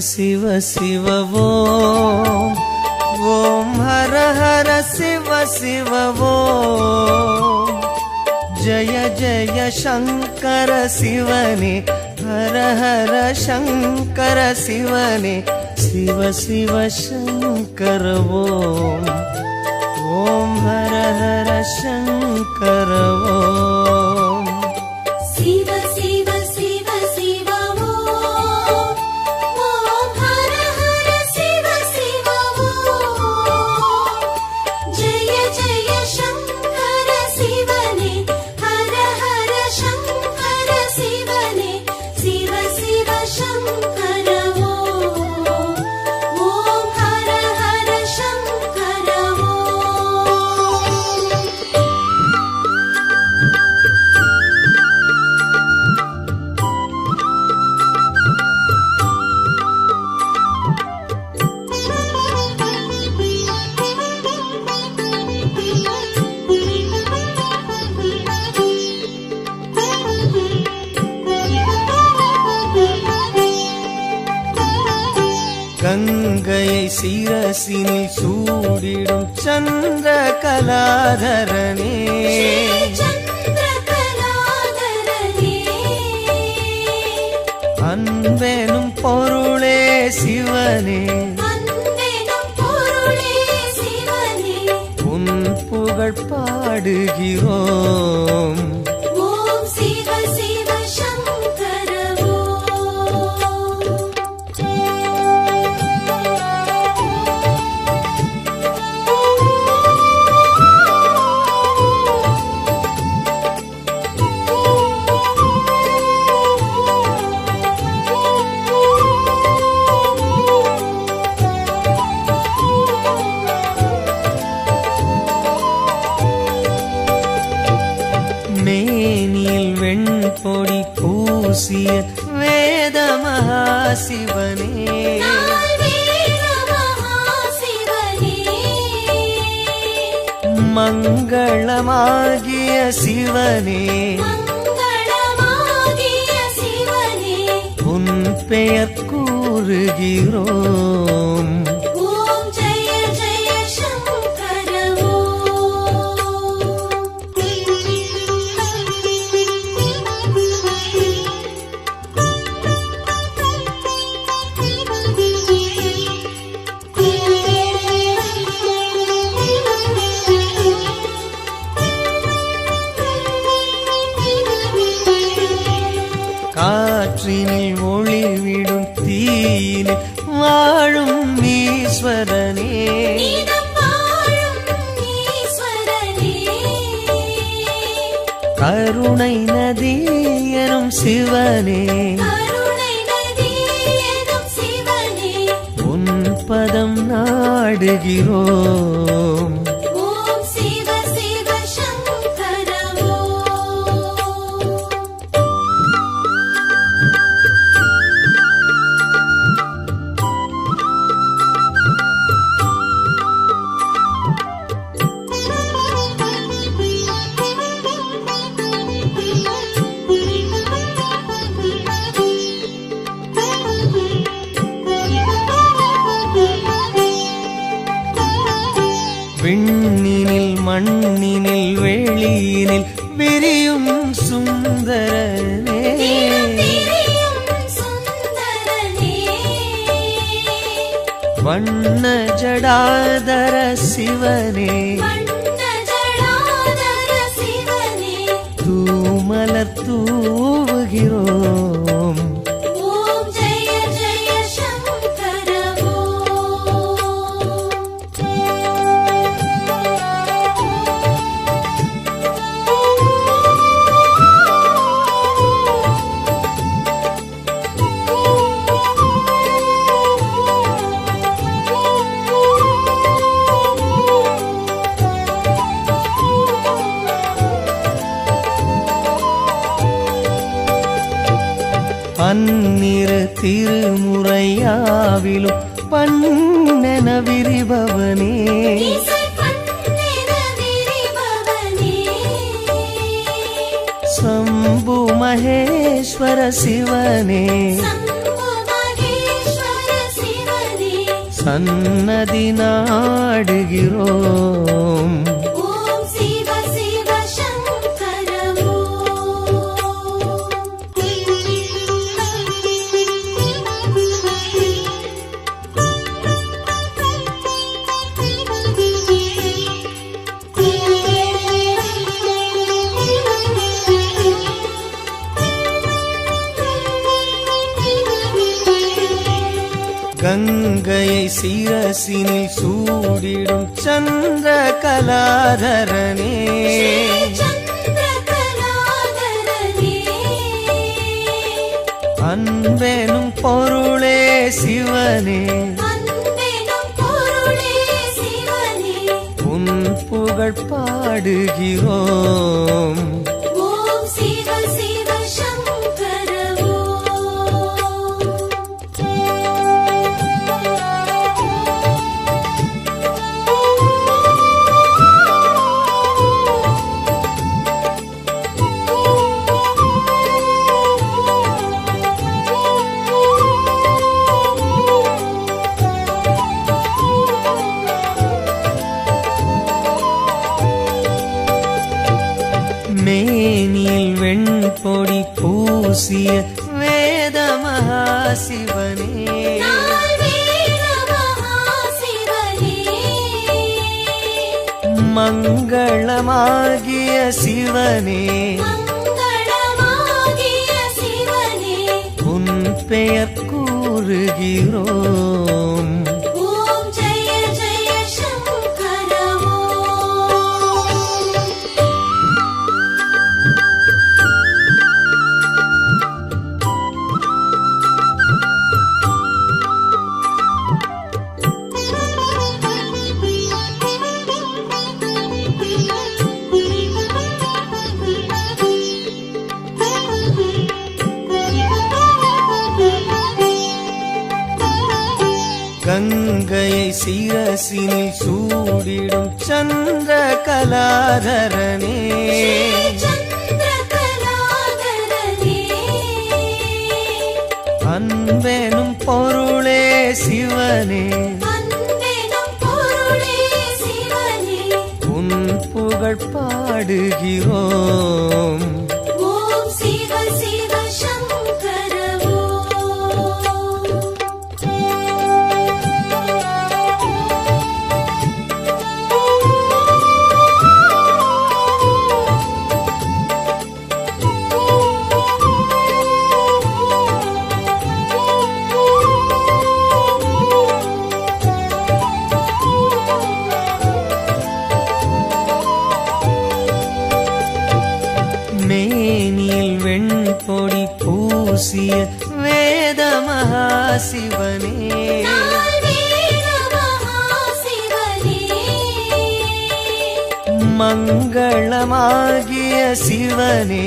शिव शिव वो। ॐ हर हर शिव शिव वो। जय जय शङ्कर शिवने हर हर शङ्कर शिवने शिव शिव शङ्कर वो। ॐ हर हर शङ्कर वो। பாடுகிறோம். மங்களமாகிய சிவனே. உன் பெயர் கூறுகிறோம். ಶಿವನೇ. ಸನ್ನದಿ ನಾಡಗಿರೋ சிரசினில் சூடிடும் சந்திர கலாதரனே அன்பெனும் பொருளே சிவனே. புகழ் பாடுகிறோம். மகாசிவனே மங்களமாகிய சிவனே. உன் பெயர் கூறுகிறோம். கங்கையை சிரசினில் சூடிடும் சந்திர கலாதரனே அன்பெனும் பொருளே சிவனே. புகழ் பாடுகிறோம். பூசிய வேத மகாசிவனே மங்களமாகிய சிவனே.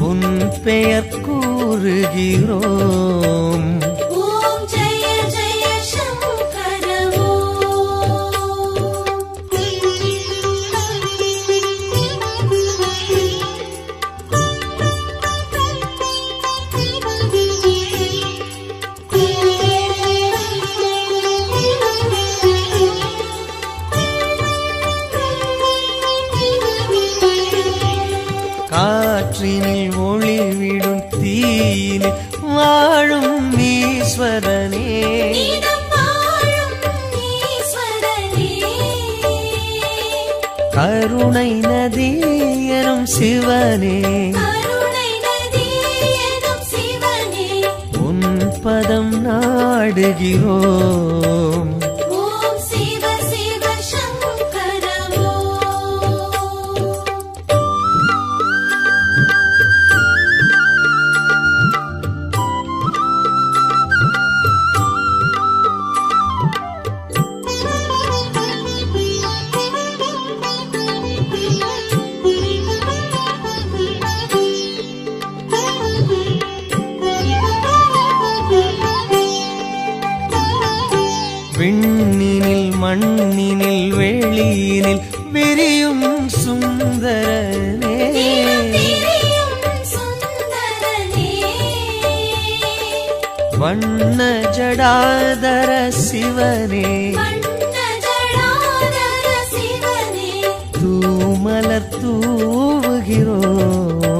உன் பெயர் கூறுகிறோம். ஈஸ்வரனே. கருணை நதி எனும் சிவனே. உன் பதம் நாடுகிறோம். வண்ண ஜடாதர சிவனே. தூமலர் தூவுகிறோம்.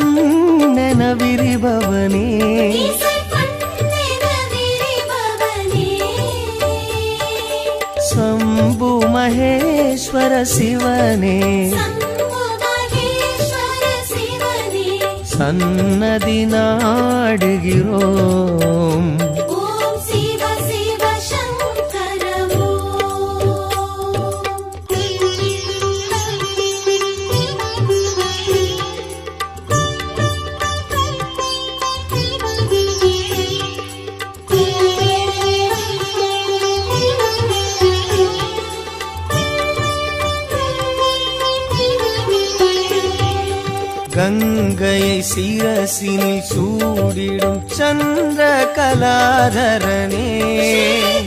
பண்ணென விரிபவனே. சம்பு மகேஸ்வர சிவனே. சன்னதி நாடுகிறோம். கங்கையை சிரசினில் சூடிடும் சந்திர கலாதரனே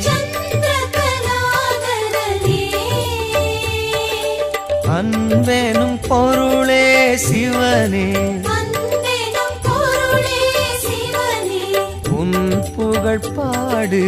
சந்திரகலாதரனே. அன்பெனும் பொருளே சிவனே. அன்பெனும் பொருளே சிவனே. உன் புகழ் பாடுகிறோம்.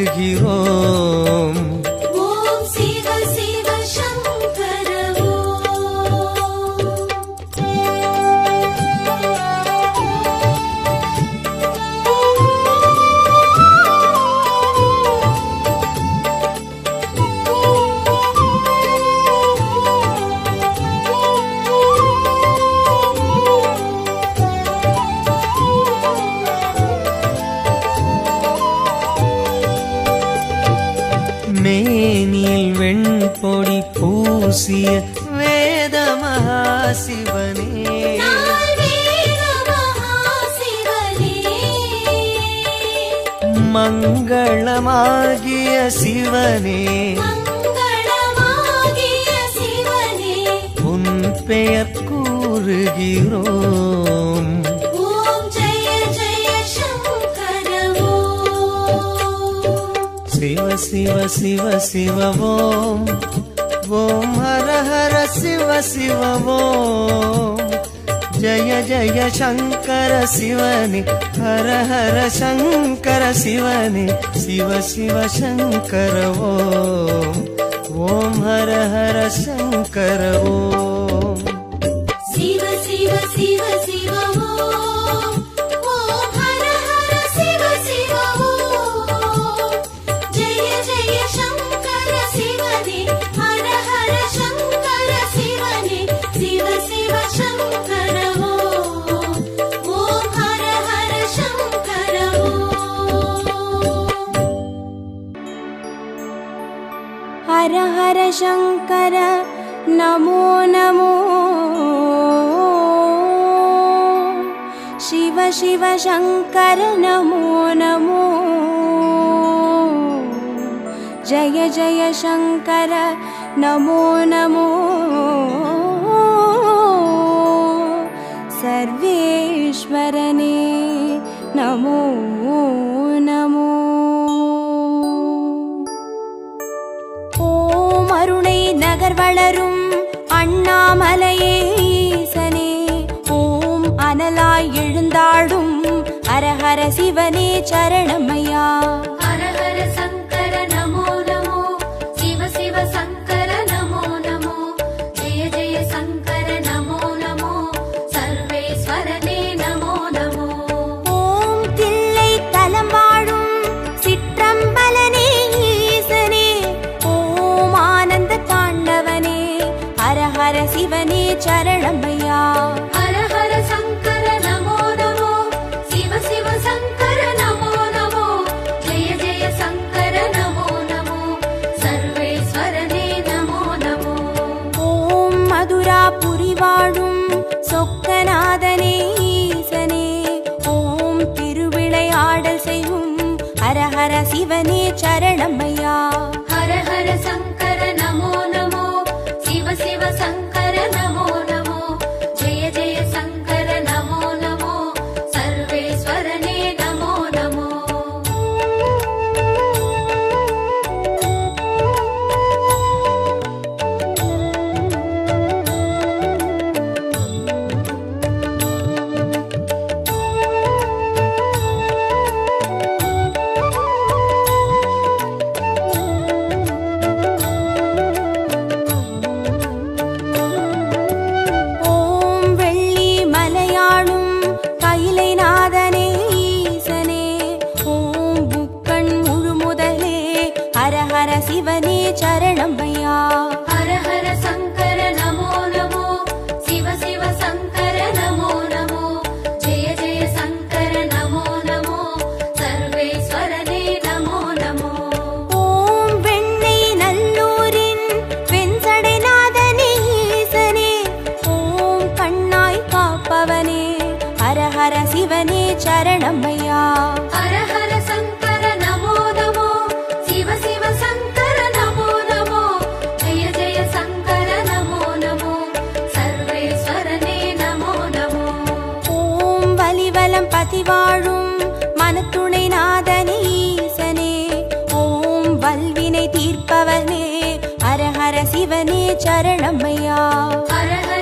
பூசிய வேத மகாசிவனே நாள் வேத மகாசிவனே மங்களமாகிய சிவனே மங்களமாகிய சிவனே உன் பெயர் கூறுகிறோம் ஓம் ஜெய ஜெய சங்கர ஓம் சிவ சிவ சிவ சிவ ॐ हर हर शिव शिव ॐ जय जय शङ्कर शिवनि हर हर शङ्कर शिवनि शिव शिव शङ्कर ॐ ओं हर हर शङ्कर ॐ हर शङ्कर नमो नमो। शिव शिव शङ्कर नमो नमो। जय जय शङ्कर नमो नमो நகர் வளரும் அண்ணாமலையே ஈசனே ஓம் அனலாய் எழுந்தாடும் அரஹர சிவனே சரணமையா. மங்களம் பதிவாழும் மனத்துணை நாதனே ஈசனே. ஓம் வல்வினை தீர்ப்பவனே. ஹரஹர சிவனே சரணம்மையா ஹரஹர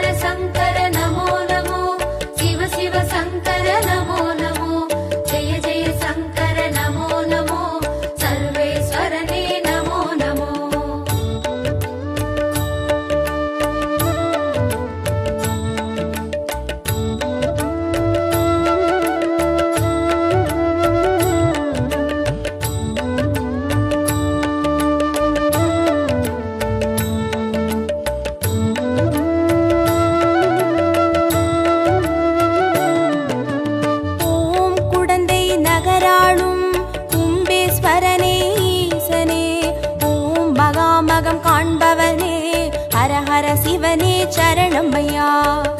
சரணம் ஐயா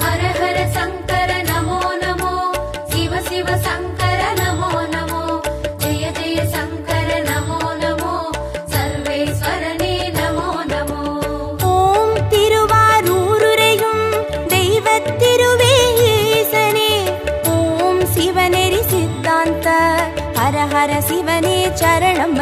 ஹர ஹர சங்கர நமோ நமோ. சிவ சிவ சங்கர நமோ நமோ. ஜெய ஜெய சங்கர நமோ நமோ. சர்வேஸ்வரனே நமோ நமோ. ஓம் திருவாரூருரையும் தெய்வ திருவே ஈசனே ஓம் சிவநெறி சித்தாந்த. ஹர ஹர சிவனே சரணம்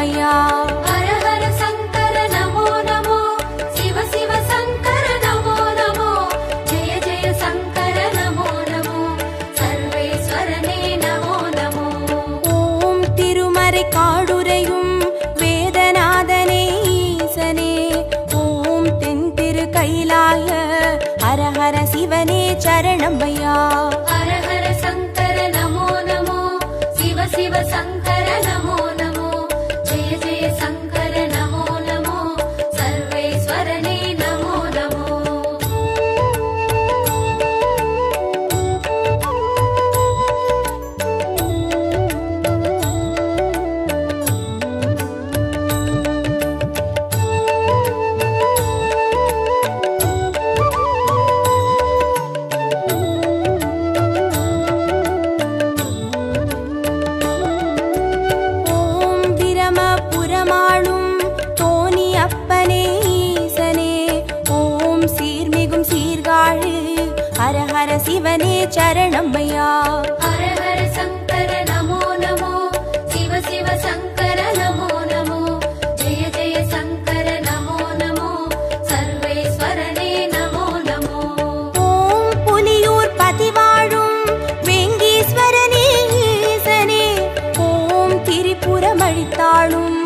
புறமழித்தாளும்.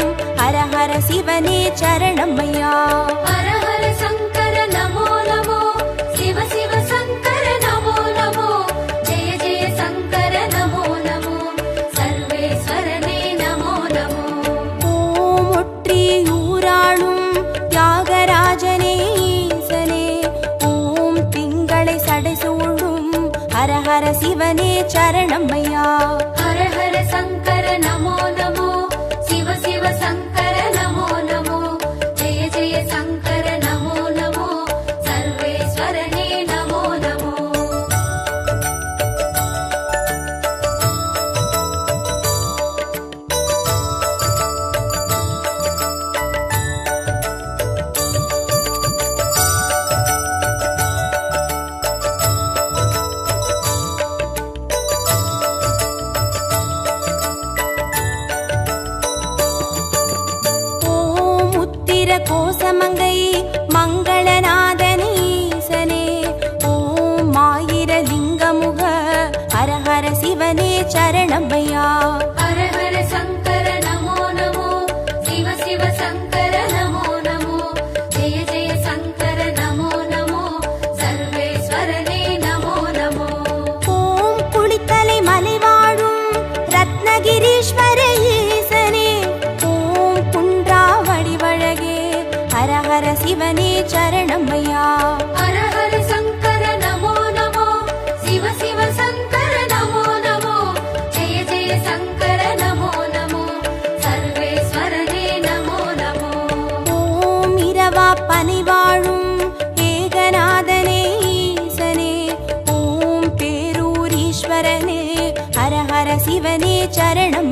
ஹரஹர சிவனே சரணம் ஐயா ஹரஹர சங்கர நமோ நமோ. சிவ சிவ சங்கர நமோ நமோ. ஜெய ஜெய சங்கர நமோ நமோ. சர்வேஸ்வரனே நமோ நமோ. ஓம் ஒற்றி ஊராளும் தியாகராஜனே ஈசனே. ஓம் திங்களை சடை சூழும் ஹரஹர சிவனே சரணம் ஐயா சிவனே சரணம்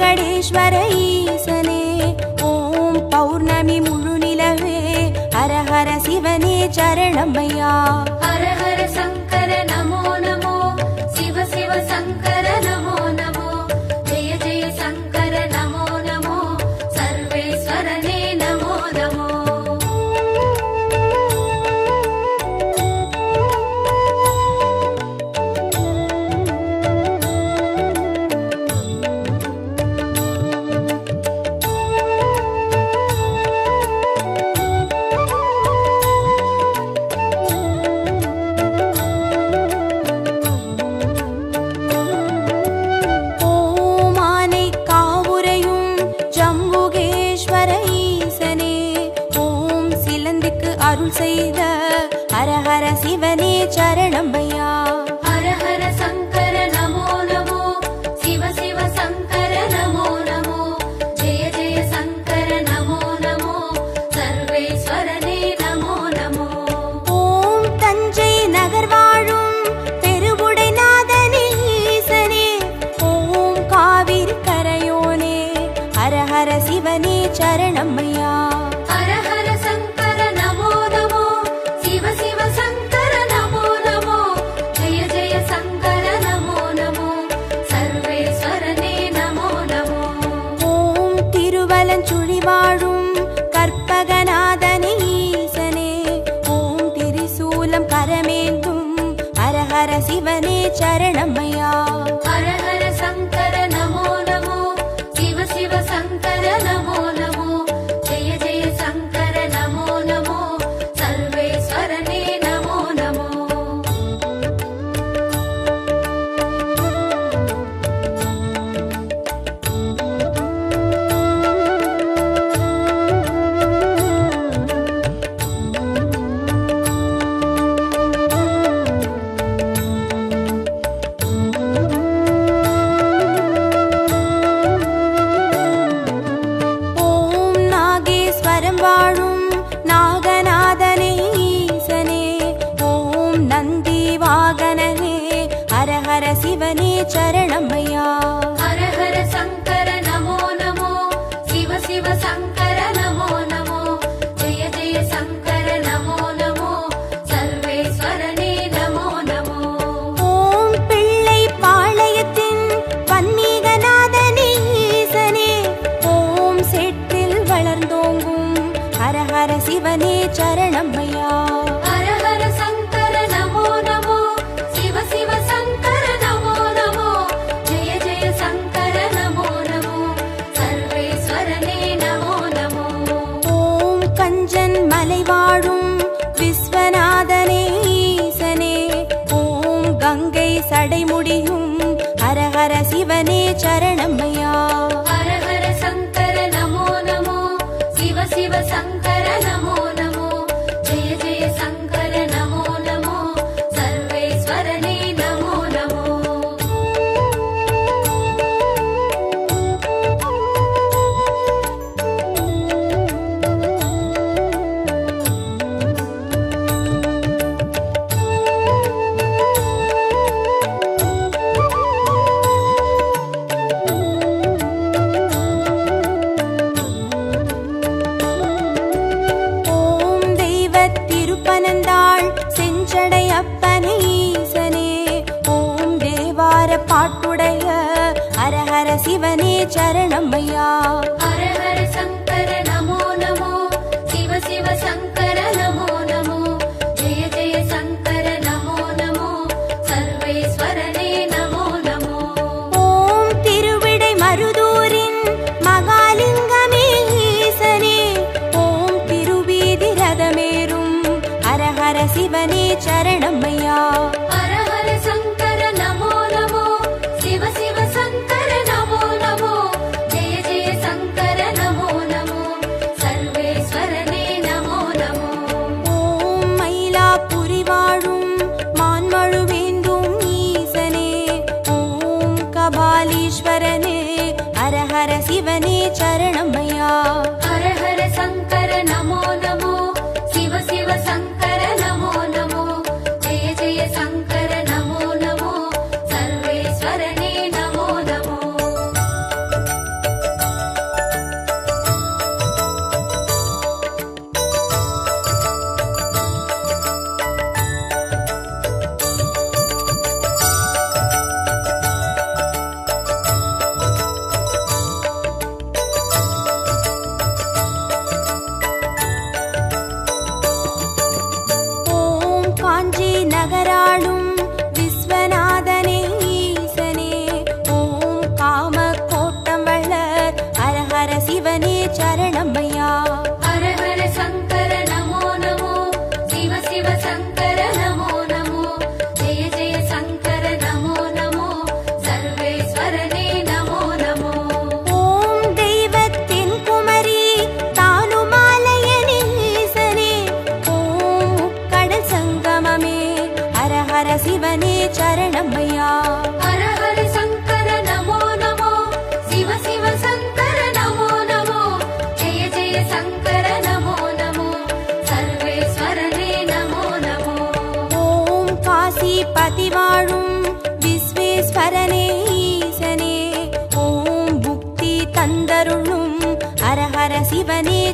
गणेश्वरीसने ॐ पौर्णमी मुरुनिलवे हर हर शिवने चरणमय्या ஹர சிவனே சரணம் ஐயா. ஹர ஹர சங்கர் சிவனே சரணமையா சரணம் ஐயா.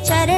சிவனே